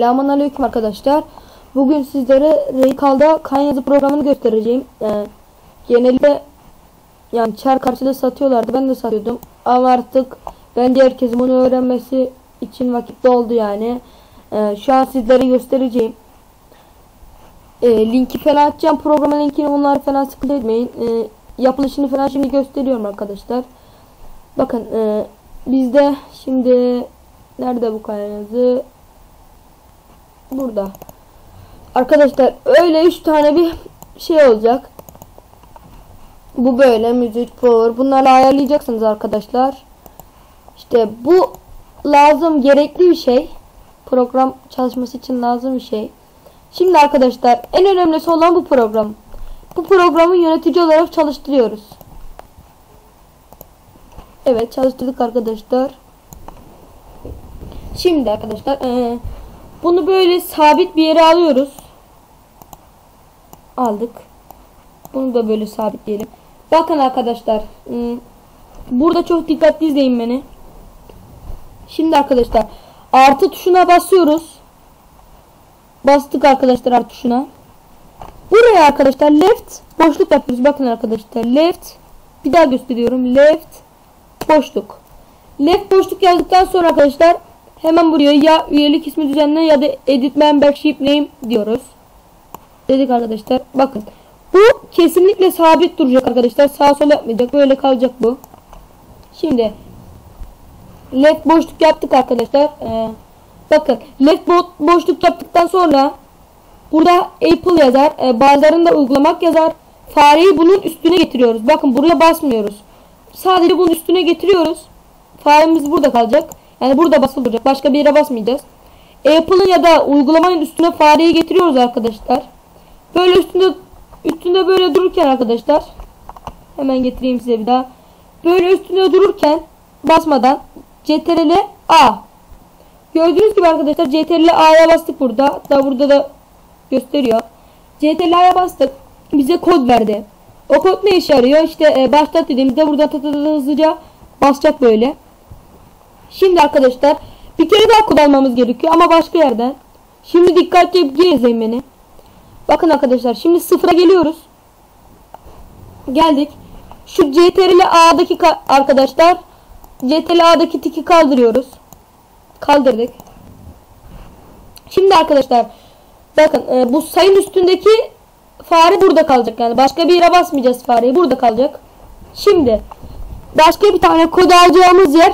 Selamun Aleyküm arkadaşlar. Bugün sizlere Raycal'da kan yazı programını göstereceğim. Ee, genelde yani çar karşılığı satıyorlardı. Ben de satıyordum. Ama artık bence herkesin bunu öğrenmesi için vakit doldu yani. Ee, şu an sizlere göstereceğim. Ee, linki falan atacağım. Programın linkini onlar falan sıkıntı etmeyin. Ee, yapılışını falan şimdi gösteriyorum arkadaşlar. Bakın e, bizde şimdi nerede bu kan yazı? Burada. Arkadaşlar öyle 3 tane bir şey olacak. Bu böyle müzik, power. Bunları ayarlayacaksınız arkadaşlar. İşte bu lazım gerekli bir şey. Program çalışması için lazım bir şey. Şimdi arkadaşlar en önemlisi olan bu program. Bu programı yönetici olarak çalıştırıyoruz. Evet çalıştırdık arkadaşlar. Şimdi arkadaşlar ee, bunu böyle sabit bir yere alıyoruz. Aldık. Bunu da böyle sabitleyelim. Bakın arkadaşlar. Hmm, burada çok dikkatli izleyin beni. Şimdi arkadaşlar artı tuşuna basıyoruz. Bastık arkadaşlar artı tuşuna. Buraya arkadaşlar left boşluk yapıyoruz. Bakın arkadaşlar left bir daha gösteriyorum. Left boşluk. Left boşluk yazdıktan sonra arkadaşlar Hemen buraya ya üyelik ismi düzenle ya da edit membership name diyoruz. Dedik arkadaşlar. Bakın. Bu kesinlikle sabit duracak arkadaşlar. Sağ sol yapmayacak. Böyle kalacak bu. Şimdi left boşluk yaptık arkadaşlar. Ee, bakın left bo boşluk yaptıktan sonra burada Apple yazar. E, bazılarında uygulamak yazar. Fareyi bunun üstüne getiriyoruz. Bakın buraya basmıyoruz. Sadece bunun üstüne getiriyoruz. Faremiz burada kalacak. Yani burada basılı duracak. Başka bir yere basmayacağız. Apple'ın ya da uygulamanın üstüne fareyi getiriyoruz arkadaşlar. Böyle üstünde üstünde böyle dururken arkadaşlar hemen getireyim size bir daha. Böyle üstünde dururken basmadan CTRL A Gördüğünüz gibi arkadaşlar CTRL A'ya bastık burada. Hatta burada da gösteriyor. CTRL A'ya bastık. Bize kod verdi. O kod ne işe yarıyor? İşte e, başlat dediğimizde burada hızlıca basacak böyle. Şimdi arkadaşlar bir kere daha kod gerekiyor ama başka yerden. Şimdi dikkatli izleyin beni. Bakın arkadaşlar şimdi sıfıra geliyoruz. Geldik. Şu CTRL A'daki arkadaşlar CTRL A'daki tiki kaldırıyoruz. Kaldırdık. Şimdi arkadaşlar bakın e, bu sayın üstündeki fare burada kalacak yani başka bir yere basmayacağız fareyi burada kalacak. Şimdi başka bir tane kod alacağımız yer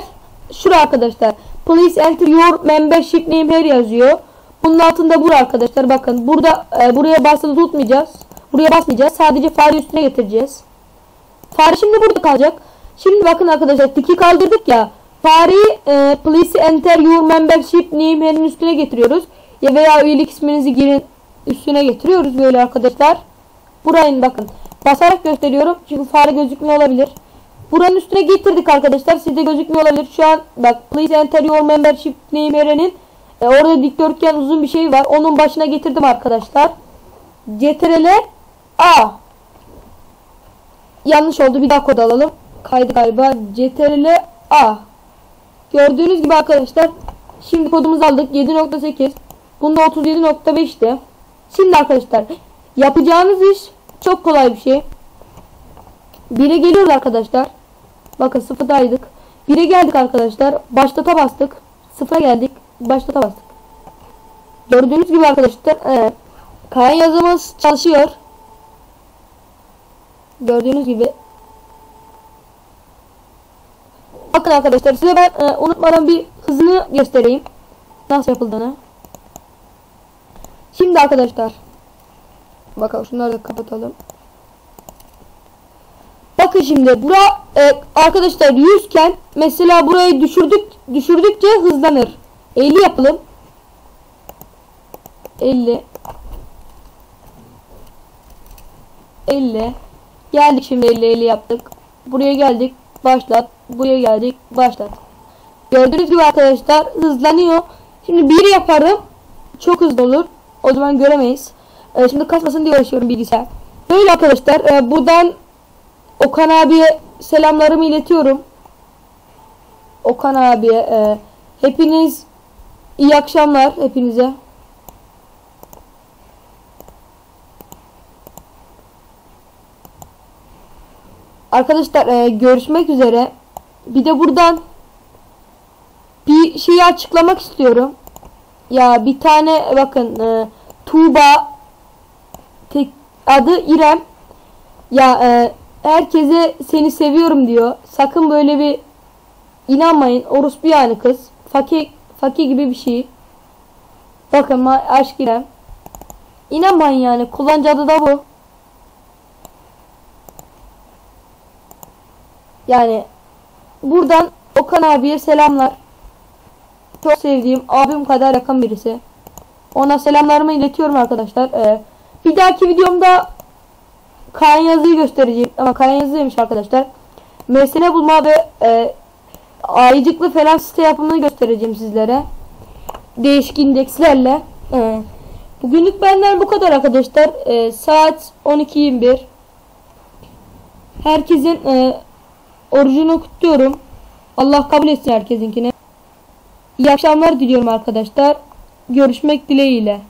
şura arkadaşlar. Please enter your membership name here yazıyor. Bunun altında bura arkadaşlar. Bakın burada e, buraya basılı tutmayacağız. Buraya basmayacağız. Sadece fare üstüne getireceğiz. Fare şimdi burada kalacak. Şimdi bakın arkadaşlar tiki kaldırdık ya. Fareyi e, please enter your membership name here'in üstüne getiriyoruz. Ya veya üyelik isminizi girin üstüne getiriyoruz böyle arkadaşlar. Burayın bakın. Basarak gösteriyorum. Çünkü fare gözükmüyor olabilir. Buranın üstüne getirdik arkadaşlar. Sizde gözükmüyor olabilir. Şu an bak please enter your membership name erenin e, orada dikdörtgen uzun bir şey var. Onun başına getirdim arkadaşlar. CTRL A Yanlış oldu. Bir daha kod alalım. Kaydı galiba. CTRL A Gördüğünüz gibi arkadaşlar şimdi kodumuzu aldık. 7.8 Bunda 37.5'ti. Şimdi arkadaşlar yapacağınız iş çok kolay bir şey. Bire geliyoruz arkadaşlar. Bakın sıfırdaydık. Bire geldik arkadaşlar. Başlata bastık. Sıfıra geldik. Başlata bastık. Gördüğünüz gibi arkadaşlar evet. Kayan yazımız çalışıyor. Gördüğünüz gibi. Bakın arkadaşlar size ben e, unutmadan bir hızını göstereyim. Nasıl yapıldığını. Şimdi arkadaşlar. Bakalım şunları da kapatalım. Bakın şimdi bura e, arkadaşlar 100 iken mesela burayı düşürdük düşürdükçe hızlanır. 50 yapalım. 50 50 Geldik şimdi 50 50 yaptık. Buraya geldik. Başlat. Buraya geldik. Başlat. Gördüğünüz gibi arkadaşlar hızlanıyor. Şimdi bir yaparım. Çok hızlı olur. O zaman göremeyiz. Ee, şimdi kasmasın diye uğraşıyorum bilgisayar. Böyle arkadaşlar. E, buradan Okan abiye selamlarımı iletiyorum. Okan abiye. E, hepiniz iyi akşamlar hepinize. Arkadaşlar e, görüşmek üzere. Bir de buradan bir şeyi açıklamak istiyorum. Ya bir tane bakın e, Tuğba tek, adı İrem. Ya e, herkese seni seviyorum diyor. Sakın böyle bir inanmayın. Orospu yani kız. Fakir fakir gibi bir şey. Bakın aşk İrem. İnanmayın yani. Kullanıcı adı da bu. Yani buradan Okan abiye selamlar. Çok sevdiğim abim kadar yakın birisi. Ona selamlarımı iletiyorum arkadaşlar. Ee, bir dahaki videomda Kaan yazıyı göstereceğim. Ama Kaan yazıymış arkadaşlar. Mesele bulma ve e, ayıcıklı falan site yapımını göstereceğim sizlere. Değişik indekslerle. Ee, bugünlük benden bu kadar arkadaşlar. Ee, saat 12.21. Herkesin e, orucunu kutluyorum. Allah kabul etsin herkesinkini. İyi akşamlar diliyorum arkadaşlar. Görüşmek dileğiyle.